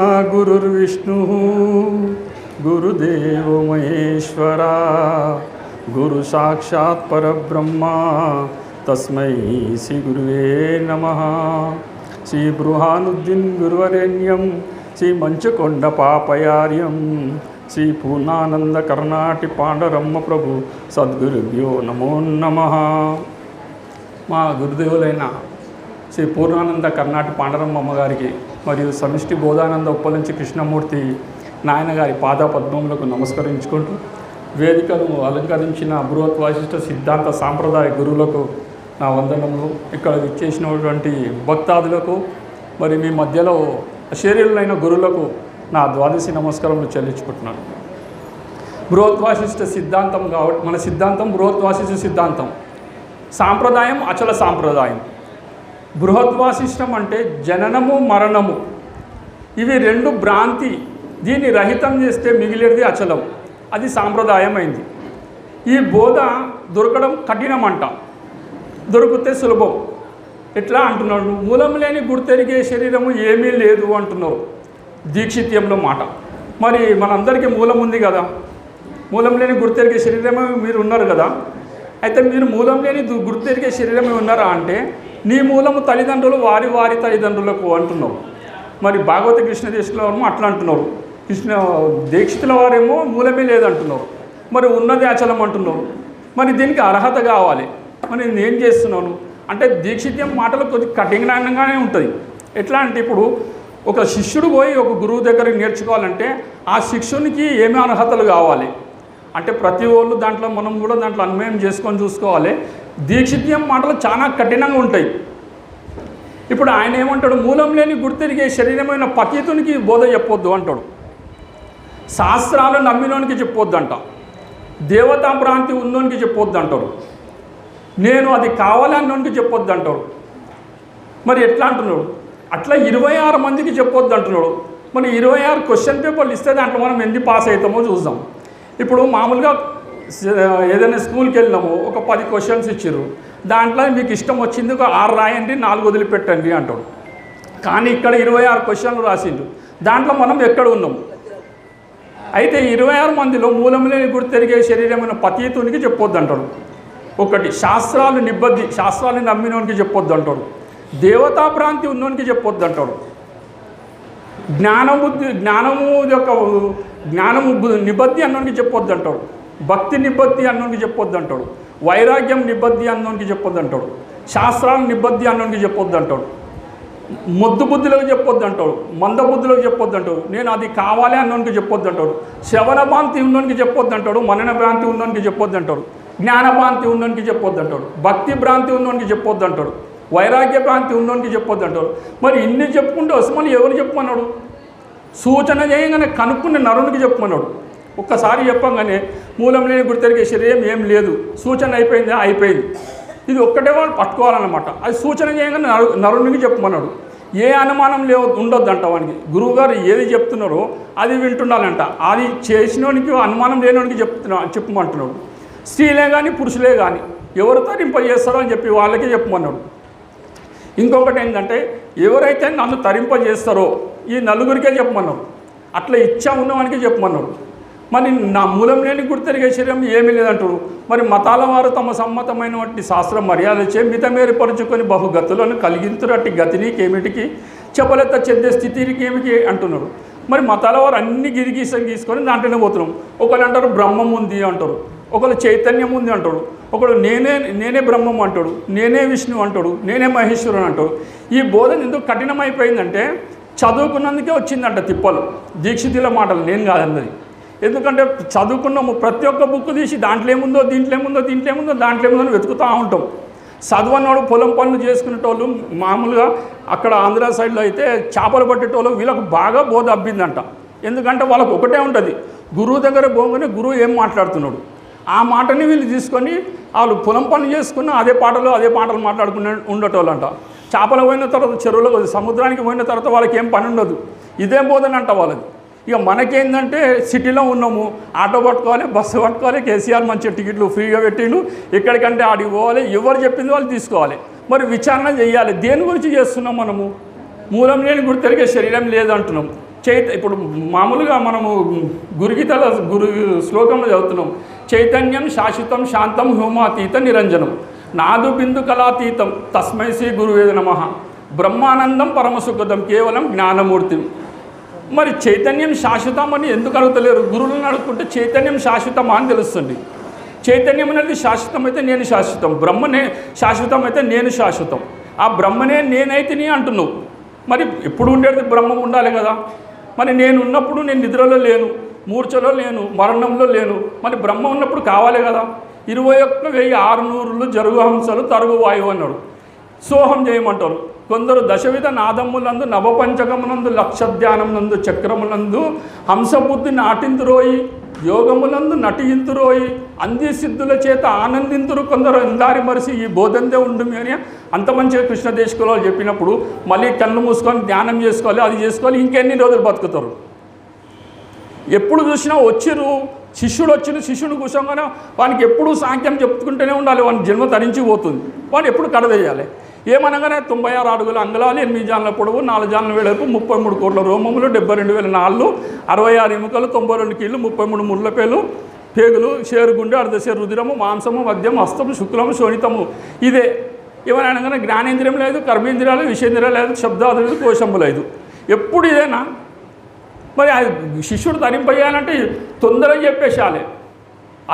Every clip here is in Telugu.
గురుర్విష్ణు గురుదేవో మహేశ్వరా గురు సాక్షాత్ పరబ్రహ్మ తస్మై శ్రీ గురువే నమ. శ్రీ బృహానుద్దీన్ గురువరేణ్యం శ్రీ మంచుకొండ పాపయార్యం శ్రీ పూర్ణానంద కర్ణాటి పాండరమ్మ ప్రభు సద్గురుభ్యో నమో నమ. మా గురుదేవులైన శ్రీ పూర్ణానంద కర్ణాటి పాండరమ్మ అమ్మగారికి మరియు సమిష్టి బోధానంద ఉప్పలంచి కృష్ణమూర్తి నాయన గారి పాద పద్మములకు నమస్కరించుకుంటూ వేదికను అలంకరించిన బృహత్ వాసిష్ట సిద్ధాంత సాంప్రదాయ గురువులకు నా వందనములు. ఇక్కడ విచ్చేసినటువంటి భక్తాదులకు మరి మీ మధ్యలో శరీరులైన గురువులకు నా ద్వాదశి నమస్కారములు చెల్లించుకుంటున్నాను. బృహద్వాసిష్ట సిద్ధాంతం కాబట్టి మన సిద్ధాంతం బృహద్వాసిష్ట సిద్ధాంతం. సాంప్రదాయం అచల సాంప్రదాయం. బృహద్వాసిష్టం అంటే జననము మరణము. ఇవి రెండు భ్రాంతి. దీన్ని రహితం చేస్తే మిగిలేది అచలం. అది సాంప్రదాయం అయింది ఈ బోధ దొరకడం కఠినమంట. దొరికితే సులభం. ఎట్లా అంటున్నాడు? మూలం లేని గుర్తెరిగే శరీరము ఏమీ లేదు అంటున్నారు దీక్షిత్యంలో మాట. మరి మనందరికీ మూలం ఉంది కదా? మూలం లేని గుర్తెరిగే శరీరమే మీరు ఉన్నారు కదా? అయితే మీరు మూలం లేని గుర్తెరిగే శరీరమే ఉన్నారా అంటే నీ మూలము తల్లిదండ్రులు వారి వారి తల్లిదండ్రులకు అంటున్నావు. మరి భాగవత కృష్ణ దేశంలో ఏమో అట్లా అంటున్నారు. కృష్ణ దీక్షితుల వారేమో మూలమే లేదంటున్నారు. మరి ఉన్నది అచలం అంటున్నారు. మరి దీనికి అర్హత కావాలి. మరి నేను ఏం చేస్తున్నాను? అంటే దీక్షిత్యం మాటలు కొద్దిగా కఠినంగానే ఉంటుంది. ఎట్లా అంటే ఇప్పుడు ఒక శిష్యుడు పోయి ఒక గురువు దగ్గరికి నేర్చుకోవాలంటే ఆ శిష్యునికి ఏమి అర్హతలు కావాలి? అంటే ప్రతి ఒళ్ళు దాంట్లో మనం కూడా దాంట్లో అన్వయం చేసుకొని చూసుకోవాలి. దీక్షిత్యం మాటలు చాలా కఠినంగా ఉంటాయి. ఇప్పుడు ఆయన ఏమంటాడు? మూలం లేని గుర్తిరిగే శరీరమైన పతీతునికి బోధ చెప్పొద్దు అంటాడు. శాస్త్రాలు నమ్మినోనికి చెప్పొద్దు అంట. దేవతా భ్రాంతి ఉన్నోనికి చెప్పొద్దు అంటారు నేను అది కావాలన్నోనికి చెప్పొద్దు అంటారు మరి ఎట్లా అంటున్నాడు? అట్లా ఇరవై ఆరు మందికి చెప్పొద్దు అంటున్నాడు. మరి ఇరవై ఆరు క్వశ్చన్ పేపర్లు ఇస్తే దాంట్లో మనం ఎన్ని పాస్ అవుతామో చూద్దాం. ఇప్పుడు మామూలుగా ఏదైనా స్కూల్కి వెళ్ళినాము ఒక పది క్వశ్చన్స్ ఇచ్చారు దాంట్లో మీకు ఇష్టం వచ్చింది ఒక ఆరు రాయండి నాలుగు వదిలిపెట్టండి అంటాడు. కానీ ఇక్కడ ఇరవై ఆరు క్వశ్చన్లు రాసిండు. దాంట్లో మనం ఎక్కడ ఉన్నాం? అయితే ఇరవై ఆరు మందిలో మూలం లేని గుర్తెరిగే శరీరమైన పతీతునికి చెప్పొద్దు అంటాడు. ఒకటి శాస్త్రాలు నిబద్ధి శాస్త్రాలను నమ్మినోనికి చెప్పొద్దు అంటాడు. దేవతా భ్రాంతి ఉన్నోనికి చెప్పొద్దు అంటాడు. జ్ఞానబుద్ధి జ్ఞానము యొక్క జ్ఞానము నిబద్ధి అన్నోనికి చెప్పొద్దు అంటాడు భక్తి నిబద్ధి అన్నోనికి చెప్పొద్దు అంటాడు వైరాగ్యం నిబద్ధి అన్నోనికి చెప్పొద్దు అంటాడు శాస్త్రాలు నిబద్ధి అన్నోనికి చెప్పొద్దు అంటాడు మొద్దు బుద్ధిలోకి చెప్పొద్దు అంటాడు మంద బుద్ధిలోకి చెప్పొద్దు అంటాడు నేను అది కావాలి అన్నోనికి చెప్పొద్దు అంటాడు శ్రవణ భ్రాంతి ఉన్నోనికి చెప్పొద్దు అంటాడు మనన భ్రాంతి ఉన్నోనికి చెప్పొద్దు అంటాడు జ్ఞానభ్రాంతి ఉన్నోనికి చెప్పొద్దు అంటాడు భక్తి భ్రాంతి ఉన్నోనికి చెప్పొద్దు అంటాడు వైరాగ్య భ్రాంతి ఉన్నోనికి చెప్పొద్దు అంటాడు మరి ఇన్ని చెప్పుకుంటే వస్తే మళ్ళీ ఎవరు చెప్పమన్నాడు సూచన చేయగానే కనుక్కున్న నరునికి చెప్పమన్నాడు. ఒక్కసారి చెప్పంగానే మూలం లేని గుర్తెరిగే శరీరం ఏం లేదు. సూచన అయిపోయింది? అయిపోయింది. ఇది ఒక్కటే వాళ్ళు పట్టుకోవాలన్నమాట. అది సూచన చేయగానే నరు నరునికి చెప్పమన్నాడు. ఏ అనుమానం లేవు ఉండొద్దంట వానికి. గురువుగారు ఏది చెప్తున్నారో అది వింటుండాలంట. అది చేసినోనికి అనుమానం లేనివానికి చెప్తున్నా చెప్పమంటున్నాడు. స్త్రీలే కానీ పురుషులే కానీ ఎవరు తరింపజేస్తారో అని చెప్పి వాళ్ళకే చెప్పమన్నాడు. ఇంకొకటి ఏంటంటే ఎవరైతే నన్ను తరింపజేస్తారో ఈ నలుగురికే చెప్పమన్నాడు అట్లా ఇచ్చా ఉన్నవానికే చెప్పమన్నాడు మరి నా మూలం లేని గుర్తెరిగే శరీరం ఏమీ లేదంటాడు మరి మతాల వారు తమ సమ్మతమైనటువంటి శాస్త్ర మర్యాదచే మితమేరుపరుచుకొని బహుగతులను కలిగింతురట్టి గతిని కేమిటికి చెప్పలేత చెందే స్థితికి ఏమిటి అంటున్నాడు మరి మతాల వారు అన్ని గిరిగీసం తీసుకొని దాంట్లోనే పోతున్నాం ఒకళ్ళు అంటారు బ్రహ్మం ఉంది అంటారు. ఒకరు చైతన్యం ఉంది అంటాడు ఒకడు నేనే నేనే బ్రహ్మం అంటాడు నేనే విష్ణు అంటాడు నేనే మహేశ్వరుడు అంటాడు ఈ బోధన ఎందుకు కఠినమైపోయిందంటే చదువుకున్నందుకే వచ్చిందంట తిప్పలు. దీక్షితుల మాటలు నేను కాదన్నది. ఎందుకంటే చదువుకున్న ప్రతి ఒక్క బుక్ తీసి దాంట్లో ఏముందో దీంట్లో ఏముందో దీంట్లో ఏముందో దాంట్లో ఏముందో అని వెతుకుతూ ఉంటాం. చదువన్నోడు పొలం పనులు చేసుకునేటోళ్ళు మామూలుగా అక్కడ ఆంధ్ర సైడ్లో అయితే చేపలు పట్టేటోళ్ళు వీళ్ళకు బాగా బోధ అబ్బిందంట. ఎందుకంటే వాళ్ళకు ఒకటే ఉంటుంది. గురువు దగ్గర పోగానే గురువు ఏం మాట్లాడుతున్నాడు? ఆ మాటని వీళ్ళు తీసుకొని వాళ్ళు పొలం పనులు చేసుకున్న అదే పాటలు అదే పాటలు మాట్లాడుకునే ఉండేటోళ్ళంట. చేపలు పోయిన తర్వాత చెరువులో సముద్రానికి పోయిన తర్వాత వాళ్ళకి ఏం పని ఉండదు. ఇదే బోధన అంట వాళ్ళది. ఇక మనకేందంటే సిటీలో ఉన్నాము ఆటో పట్టుకోవాలి బస్సు పట్టుకోవాలి కేసీఆర్ మంచి టికెట్లు ఫ్రీగా పెట్టిండు. ఎక్కడికంటే ఆడికి పోవాలి ఎవరు చెప్పింది వాళ్ళు తీసుకోవాలి. మరి విచారణ చేయాలి. దేని గురించి చేస్తున్నాం మనము? మూలం లేని గుర్తెరిగే శరీరం లేదంటున్నాం. చైత ఇప్పుడు మామూలుగా మనము గురుగీతల గురు శ్లోకంలో చదువుతున్నాం. చైతన్యం శాశ్వతం శాంతం హోమాతీత నిరంజనం. నాదు బిందు కళాతీతం తస్మై శ్రీ గురువేద నమ. బ్రహ్మానందం పరమసుఖదం కేవలం జ్ఞానమూర్తి. మరి చైతన్యం శాశ్వతం అని ఎందుకు అడుగుతలేరు? గురువులను అడుగుతుంటే చైతన్యం శాశ్వతమా అని తెలుస్తుంది. చైతన్యం అనేది శాశ్వతం అయితే నేను శాశ్వతం. బ్రహ్మనే శాశ్వతం అయితే నేను శాశ్వతం. ఆ బ్రహ్మనే నేనైతేనే అంటున్నావు. మరి ఎప్పుడు ఉండేది బ్రహ్మ ఉండాలి కదా? మరి నేను ఉన్నప్పుడు నేను నిద్రలో లేను మూర్ఛలో లేను మరణంలో లేను. మరి బ్రహ్మ ఉన్నప్పుడు కావాలి కదా? ఇరవై ఒక్క వెయ్యి ఆరు నూరులు జరుగు హంసలు తరుగు వాయువు అన్నాడు. సోహం చేయమంటారు. కొందరు దశవిధ నాదములందు నవపంచకమునందు లక్ష ధ్యానమునందు చక్రములందు హంసబుద్ధి నాటింతురోయి యోగములందు నటింతురోయి అంది సిద్ధుల చేత ఆనందింతురు కొందరు ఇందారి మరిసి ఈ బోధందే ఉండు అని అంత మంచిగా కృష్ణ దేశకులో చెప్పినప్పుడు మళ్ళీ కళ్ళు మూసుకొని ధ్యానం చేసుకోవాలి అది చేసుకోవాలి ఇంకెన్ని రోజులు బతుకుతారు? ఎప్పుడు చూసినా వచ్చిరు శిష్యుడు వచ్చిన శిష్యుని కూర్చోగానే వానికి ఎప్పుడూ సాంఖ్యం చెప్పుకుంటూనే ఉండాలి వాని జన్మ తరించి పోతుంది. వాడు ఎప్పుడు కడదేయాలి ఏమనగానే తొంభై ఆరు అడుగుల అంగళాలు ఎనిమిది జాన్ల పొడవు నాలుగు జాన్ల వేడపు ముప్పై మూడు కోట్ల రోమములు డెబ్బై రెండు వేల నాళ్ళు అరవై ఆరు ఎముకలు తొంభై రెండు కీళ్ళు ముప్పై మూడు ముళ్ళపేలు పేగులు షేరుగుండె అర్ధశేరు రుధిరము మాంసము మద్యం హస్తము శుక్లము శోణితము. ఇదే ఏమైనా అనగానే జ్ఞానేంద్రియం లేదు కర్మేంద్రియాలు విషేంద్రియాలు లేదు శబ్దాదు లేదు కోశంబు లేదు. ఎప్పుడు ఇదేనా? మరి ఆ శిష్యుడు తరింపజేయాలంటే తొందరగా చెప్పేసాలి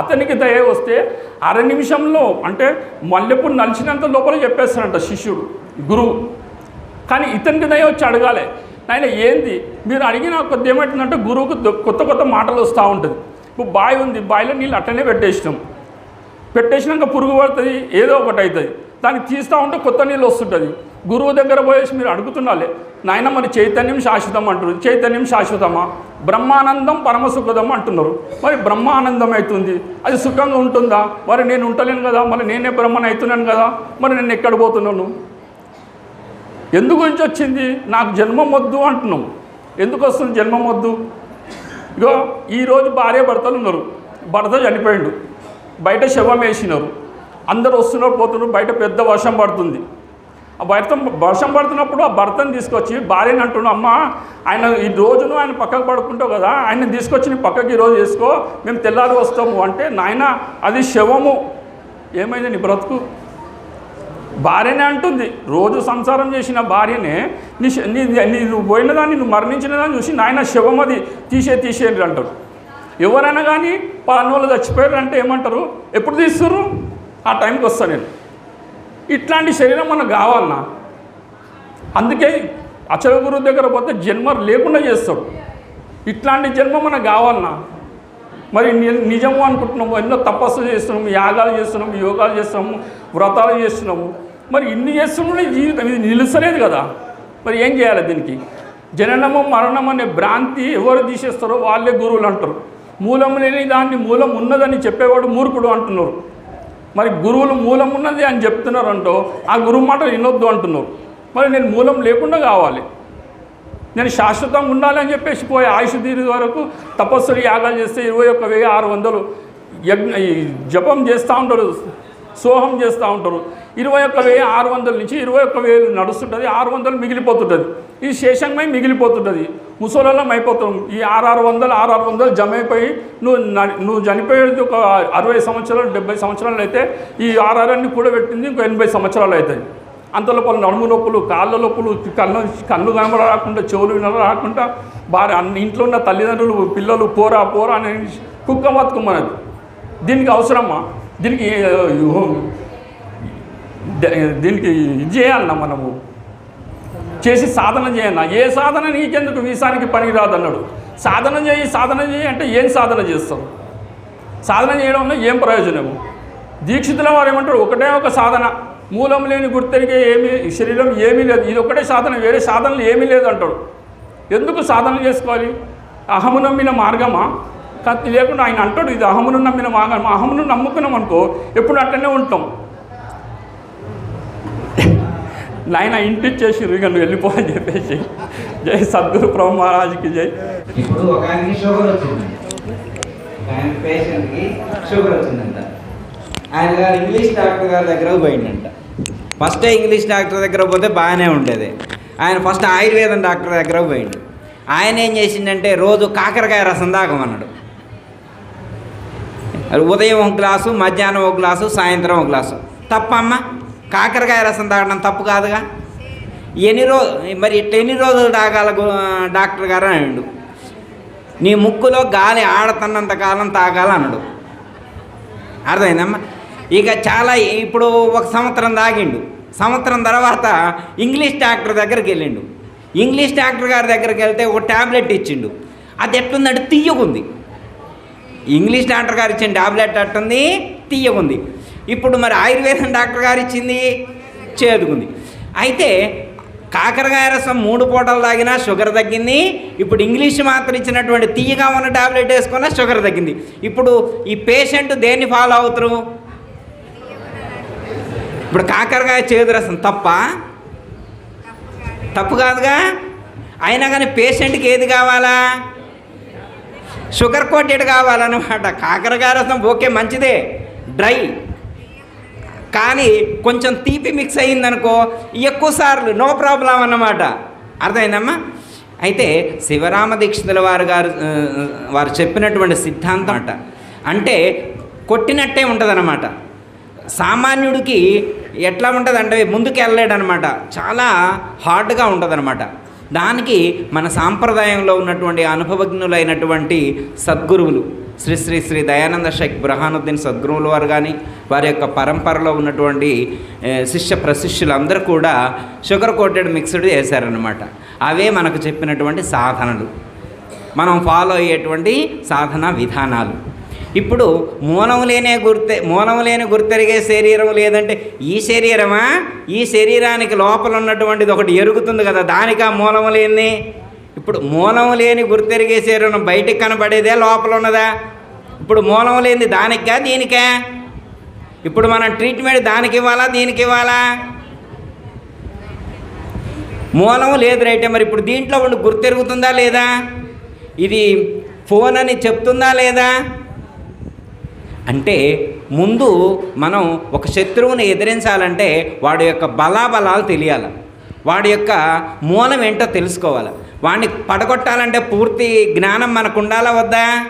అతనికి దయ వస్తే అర నిమిషంలో అంటే మల్లెప్పుడు నలిచినంత లోపల చెప్పేస్తాడంట శిష్యుడు గురువు. కానీ ఇతనికి దయ వచ్చి అడగాలి. నాయన ఏంది? మీరు అడిగిన కొద్ది ఏమంటుందంటే గురువుకు కొత్త కొత్త మాటలు వస్తూ ఉంటుంది. ఇప్పుడు బావి ఉంది బావిలో నీళ్ళు అట్టనే పెట్టేసినాం. పెట్టేసినాక పురుగు పడుతుంది ఏదో ఒకటి అవుతుంది దాన్ని తీస్తూ ఉంటే కొత్త నీళ్ళు వస్తుంటుంది. గురువు దగ్గర పోయేసి మీరు అడుగుతుండాలి నాయన మరి చైతన్యం శాశ్వతం అంటారు చైతన్యం శాశ్వతమా? బ్రహ్మానందం పరమసుఖదం అంటున్నారు. మరి బ్రహ్మానందం అవుతుంది. అది సుఖంగా ఉంటుందా? మరి నేను ఉంటలేను కదా? మరి నేనే బ్రహ్మను అవుతున్నాను కదా? మరి నేను ఎక్కడ పోతున్నాను? ఎందుకు గురించి వచ్చింది? నాకు జన్మం వద్దు అంటున్నాం. ఎందుకు వస్తుంది జన్మం వద్దు? ఇగో ఈరోజు భార్య భర్తలు ఉన్నారు. భర్త చనిపోయిండు. బయట శవం వేసినారు. అందరు వస్తున్నారు పోతున్నారు. బయట పెద్ద వర్షం పడుతుంది. ఆ భర్త వర్షం పడుతున్నప్పుడు ఆ భర్తను తీసుకొచ్చి భార్యని అంటున్నాడు అమ్మ ఆయన ఈ రోజును ఆయన పక్కకు పడుకుంటావు కదా ఆయన తీసుకొచ్చి నీ పక్కకి ఈరోజు వేసుకో మేము తెల్లారి వస్తాము. అంటే నాయన అది శవము. ఏమైంది నీ బ్రతుకు? భార్యనే అంటుంది రోజు సంసారం చేసిన భార్యనే నీ నీ నువ్వు పోయిన దాన్ని నువ్వు మరణించిన దాన్ని చూసి నాయన శవం అది తీసే తీసేయండి అంటారు. ఎవరైనా కానీ పలానోళ్ళు చచ్చిపోయారు అంటే ఏమంటారు? ఎప్పుడు తీస్తుర్రు ఆ టైంకి వస్తాను నేను. ఇట్లాంటి శరీరం మనకు కావాలన్నా అందుకే అచల గురువు దగ్గర పోతే జన్మ లేకుండా చేస్తాడు. ఇట్లాంటి జన్మ మనకు కావాలన్నా మరి నిజము అనుకుంటున్నాము ఎన్నో తపస్సు చేస్తున్నాము యాగాలు చేస్తున్నాము యోగాలు చేస్తున్నాము వ్రతాలు చేస్తున్నాము. మరి ఇన్ని చేస్తున్నా జీవితం ఇది నిలుస్తలేదు కదా. మరి ఏం చేయాలి దీనికి? జననము మరణం అనే భ్రాంతి ఎవరు తీసేస్తారో వాళ్ళే గురువులు అంటారు. మూలం లేని దాన్ని మూలం ఉన్నదని చెప్పేవాడు మూర్ఖుడు అంటున్నారు. మరి గురువులు మూలం ఉన్నది అని చెప్తున్నారంటో ఆ గురువు మాట వినొద్దు అంటున్నారు. మరి నేను మూలం లేకుండా కావాలి. నేను శాశ్వతంగా ఉండాలి అని చెప్పేసి పోయి ఆయుష్ తీరు వరకు తపస్సులు యాగాలు చేస్తే ఇరవై ఒక్క వెయ్యి ఆరు వందలు యజ్ఞ ఈ జపం చేస్తూ ఉంటారు సోహం చేస్తూ ఉంటారు. ఇరవై ఒక్క వెయ్యి ఆరు వందల నుంచి ఇరవై ఒక్క వేలు నడుస్తుంటుంది ఆరు వందలు మిగిలిపోతుంటుంది. ఈ శేషంగా మిగిలిపోతుంటుంది. ముసలోళ్ళం అయిపోతాం. ఈ ఆరు వందలు ఆరు వందలు జమ అయిపోయి నువ్వు నువ్వు చనిపోయేది ఒక అరవై సంవత్సరాలు డెబ్బై సంవత్సరాలు అయితే ఈ ఆర్ఆర్ఎన్ని కూడా పెట్టింది ఇంకో ఎనభై సంవత్సరాలు అవుతాయి. అంత లోపల నడుము నొప్పులు కాళ్ళ నొప్పులు కన్ను కన్ను కనబడ రాకుండా చెవులు వినర రాకుండా భార్య అన్ని ఇంట్లో ఉన్న తల్లిదండ్రులు పిల్లలు పోరా పోరా అని కుక్క బతుకుమన్నది. దీనికి అవసరమా? దీనికి దీనికి ఇది చేయాలన్నా మనము? చేసి సాధన చేయన్నా ఏ సాధన నీకెందుకు? వీసానికి పనికిరాదన్నాడు. సాధన చేయి సాధన చేయి అంటే ఏం సాధన చేస్తాం సాధన చేయడం వల్ల ఏం ప్రయోజనము? దీక్షితుల వారు ఏమంటారు? ఒకటే ఒక సాధన. మూలం లేని గుర్తెరిగే ఏమీ శరీరం ఏమీ లేదు. ఇది ఒకటే సాధన వేరే సాధనలు ఏమీ లేదు అంటాడు. ఎందుకు సాధన చేసుకోవాలి? అహము నమ్మిన మార్గమా? కత్తి లేకుండా ఆయన అంటాడు ఇది అహమును నమ్మిన మార్గం అహమును నమ్ముకున్నాం అనుకో ఎప్పుడు అట్లనే ఉంటాం. నాయన ఇంటిచ్చేసి ఇక నువ్వు వెళ్ళిపో అని చెప్పేసి. జై సద్గురు ప్రభు మహారాజుకి జై. ఇప్పుడు ఒక ఆయనకి షుగర్ వచ్చింది. ఆయన పేషెంట్కి షుగర్ వచ్చిందంట. ఆయన గారు ఇంగ్లీష్ డాక్టర్ గారి దగ్గర పోయిందంట ఫస్ట్ ఇంగ్లీష్ డాక్టర్ దగ్గర పోతే బాగానే ఉండేది. ఆయన ఫస్ట్ ఆయుర్వేదం డాక్టర్ దగ్గర పోయిండు. ఆయన ఏం చేసిండంటే రోజు కాకరకాయ రసం తాగమన్నాడు. ఉదయం ఒక గ్లాసు మధ్యాహ్నం ఒక గ్లాసు సాయంత్రం ఒక గ్లాసు. తప్పమ్మా కాకరకాయ రసం తాగడం తప్పు కాదుగా? ఎన్ని రోజు మరి ఇట్లా ఎన్ని రోజులు తాగాల డాక్టర్ గారు అన్నాడు. నీ ముక్కులో గాలి ఆడుతున్నంత కాలం తాగాలన్నాడు అర్థమైందమ్మా? ఇక చాలా ఇప్పుడు ఒక సంవత్సరం తాగిండు సంవత్సరం తర్వాత ఇంగ్లీష్ డాక్టర్ దగ్గరికి వెళ్ళిండు. ఇంగ్లీష్ డాక్టర్ గారి దగ్గరికి వెళ్తే ఒక ట్యాబ్లెట్ ఇచ్చిండు. అది ఎట్లుందంటే తీయగుంది. ఇంగ్లీష్ డాక్టర్ గారు ఇచ్చిన టాబ్లెట్ అట్టుంది తీయగుంది. ఇప్పుడు మరి ఆయుర్వేదం డాక్టర్ గారు ఇచ్చింది? చేదుకుంది. అయితే కాకరకాయ రసం మూడు పూటలు తాగినా షుగర్ తగ్గింది. ఇప్పుడు ఇంగ్లీష్ మాత్రం ఇచ్చినటువంటి తీయగా ఉన్న టాబ్లెట్ వేసుకున్నా షుగర్ తగ్గింది. ఇప్పుడు ఈ పేషెంట్ దేన్ని ఫాలో అవుతారు? ఇప్పుడు కాకరకాయ చేదు రసం తప్ప? తప్పు కాదుగా? అయినా కానీ పేషెంట్కి ఏది కావాలా? షుగర్ కోటెడ్ కావాలన్నమాట. కాకరకాయ రసం ఓకే మంచిదే. డ్రై. కానీ కొంచెం తీపి మిక్స్ అయ్యిందనుకో ఎక్కువసార్లు నో ప్రాబ్లం అన్నమాట. అర్థమైందమ్మా? అయితే శివరామ దీక్షితుల వారు గారు వారు చెప్పినటువంటి సిద్ధాంతం అంట అంటే కొట్టినట్టే ఉంటుందన్నమాట. సామాన్యుడికి ఎట్లా ఉంటుంది అంటే ముందుకు వెళ్ళలేడనమాట చాలా హార్డ్గా ఉంటుందన్నమాట. దానికి మన సాంప్రదాయంలో ఉన్నటువంటి అనుభవజ్ఞులైనటువంటి సద్గురువులు శ్రీ శ్రీ శ్రీ దయానంద షేక్ బురహానుద్దీన్ సద్గురువుల వారు కానీ వారి యొక్క పరంపరలో ఉన్నటువంటి శిష్య ప్రశిష్యులందరూ కూడా షుగర్ కోటెడ్ మిక్స్డ్ చేశారనమాట అవే మనకు చెప్పినటువంటి సాధనలు. మనం ఫాలో అయ్యేటువంటి సాధన విధానాలు. ఇప్పుడు మూలం లేనే గుర్తె మూలం లేని గుర్తెరిగే శరీరం లేదంటే ఈ శరీరమా? ఈ శరీరానికి లోపల ఉన్నటువంటిది ఒకటి ఎరుగుతుంది కదా దానికి ఆ మూలం లేని ఇప్పుడు మూలం లేని గుర్తెరిగే శరీరం బయటికి కనబడేదే లోపల ఉన్నదా ఇప్పుడు మూలం లేని దానికా దీనికా? ఇప్పుడు మనం ట్రీట్మెంట్ దానికి ఇవ్వాలా దీనికి ఇవ్వాలా మూలం లేదు రైటే మరి ఇప్పుడు దీంట్లో ఉండి గుర్తెరుగుతుందా లేదా? ఇది ఫోన్ అని చెప్తుందా లేదా? అంటే ముందు మనం ఒక శత్రువుని ఎదిరించాలంటే వాడి యొక్క బలాబలాలు తెలియాలి. వాడి యొక్క మూలం ఏంటో తెలుసుకోవాలి. వాడిని పడగొట్టాలంటే పూర్తి జ్ఞానం మనకు ఉండాలా వద్దా?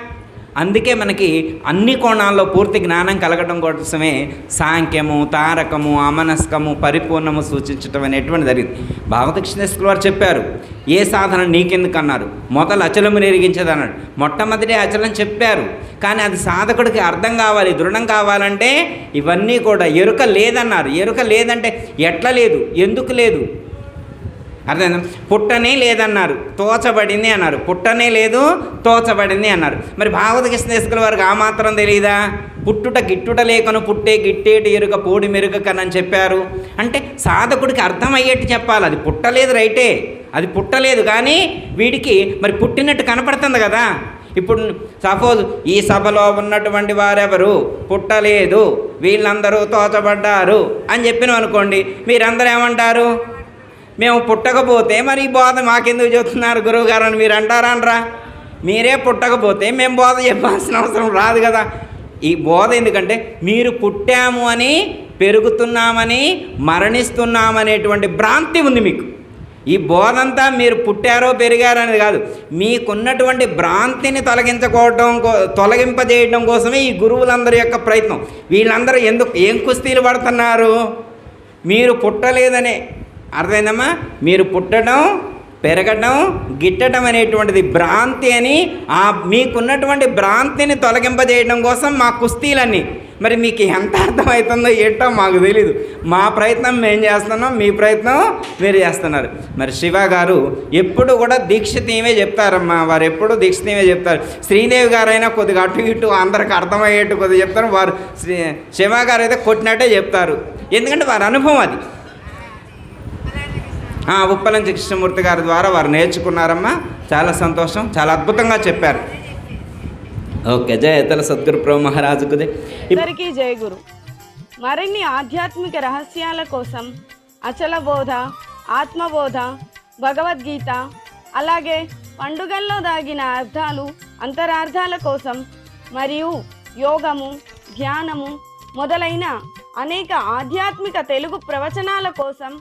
అందుకే మనకి అన్ని కోణాల్లో పూర్తి జ్ఞానం కలగడం కోసమే సాంఖ్యము తారకము అమనస్కము పరిపూర్ణము సూచించటం అనేటువంటి జరిగింది. భావదక్షిణేశ్వరు వారు చెప్పారు ఏ సాధన నీకెందుకు అన్నారు మొదలు అచలము నిరిగించదు అన్నాడు మొట్టమొదటి అచలం చెప్పారు కానీ అది సాధకుడికి అర్థం కావాలి దృఢం కావాలంటే ఇవన్నీ కూడా ఎరుక లేదన్నారు. ఎరుక లేదంటే ఎట్లా లేదు? ఎందుకు లేదు? అర్థం పుట్టనే లేదన్నారు తోచబడింది అన్నారు. పుట్టనే లేదు తోచబడింది అన్నారు. మరి భాగవత తీసుకుల వారికి ఆ మాత్రం తెలియదా పుట్టుట గిట్టుట లేకను పుట్టే గిట్టేటి ఎరుక పోడి మెరుక కనని చెప్పారు. అంటే సాధకుడికి అర్థమయ్యేట్టు చెప్పాలి. అది పుట్టలేదు రైటే. అది పుట్టలేదు కానీ వీడికి మరి పుట్టినట్టు కనపడుతుంది కదా. ఇప్పుడు సపోజ్ ఈ సభలో ఉన్నటువంటి వారెవరు? పుట్టలేదు. వీళ్ళందరూ తోచబడ్డారు అని చెప్పినాం అనుకోండి మీరందరూ ఏమంటారు? మేము పుట్టకపోతే మరి ఈ బోధ మాకెందుకు చెప్తున్నారు గురువుగారు అని మీరు అంటారా అనరా మీరే పుట్టకపోతే మేము బోధ చెప్పాల్సిన అవసరం రాదు కదా. ఈ బోధ ఎందుకంటే మీరు పుట్టాము అని పెరుగుతున్నామని మరణిస్తున్నామనేటువంటి భ్రాంతి ఉంది మీకు. ఈ బోధంతా మీరు పుట్టారో పెరిగారో అనేది కాదు. మీకున్నటువంటి భ్రాంతిని తొలగించుకోవటం కో- తొలగింపజేయడం కోసమే ఈ గురువులందరి యొక్క ప్రయత్నం. వీళ్ళందరూ ఎందుకు ఏం కుస్తీలు పడుతున్నారు? మీరు పుట్టలేదనే అర్థమైందమ్మా? మీరు పుట్టడం పెరగడం గిట్టడం అనేటువంటిది భ్రాంతి అని ఆ మీకున్నటువంటి భ్రాంతిని తొలగింపజేయడం కోసం మా కుస్తీలన్నీ. మరి మీకు ఎంత అర్థమవుతుందో ఏంటో మాకు తెలీదు. మా ప్రయత్నం మేము చేస్తున్నాం మీ ప్రయత్నం మీరు చేస్తున్నారు. మరి శివ గారు ఎప్పుడు కూడా దీక్షితీయమే చెప్తారమ్మా. వారు ఎప్పుడు దీక్షితీయమే చెప్తారు. శ్రీదేవి గారైనా కొద్దిగా అటు ఇటు అందరికి అర్థమయ్యేట్టు కొద్దిగా చెప్తారు. వారు శ్రీ శివ గారు అయితే కొట్టినట్టే చెప్తారు. ఎందుకంటే వారి అనుభవం అది. ఉప్పలంచి కృష్ణమూర్తి గారి ద్వారా వారు నేర్చుకున్నారమ్మా. చాలా సంతోషం. చాలా అద్భుతంగా చెప్పారు. ఓకే జయ సద్గురు ప్రభు మహారాజుకు అందరికీ జయ గురు. మరిన్ని ఆధ్యాత్మిక రహస్యాల కోసం అచల బోధ ఆత్మబోధ భగవద్గీత అలాగే పండుగల్లో దాగిన అర్థాలు అంతరార్థాల కోసం మరియు యోగము ధ్యానము మొదలైన అనేక ఆధ్యాత్మిక తెలుగు ప్రవచనాల కోసం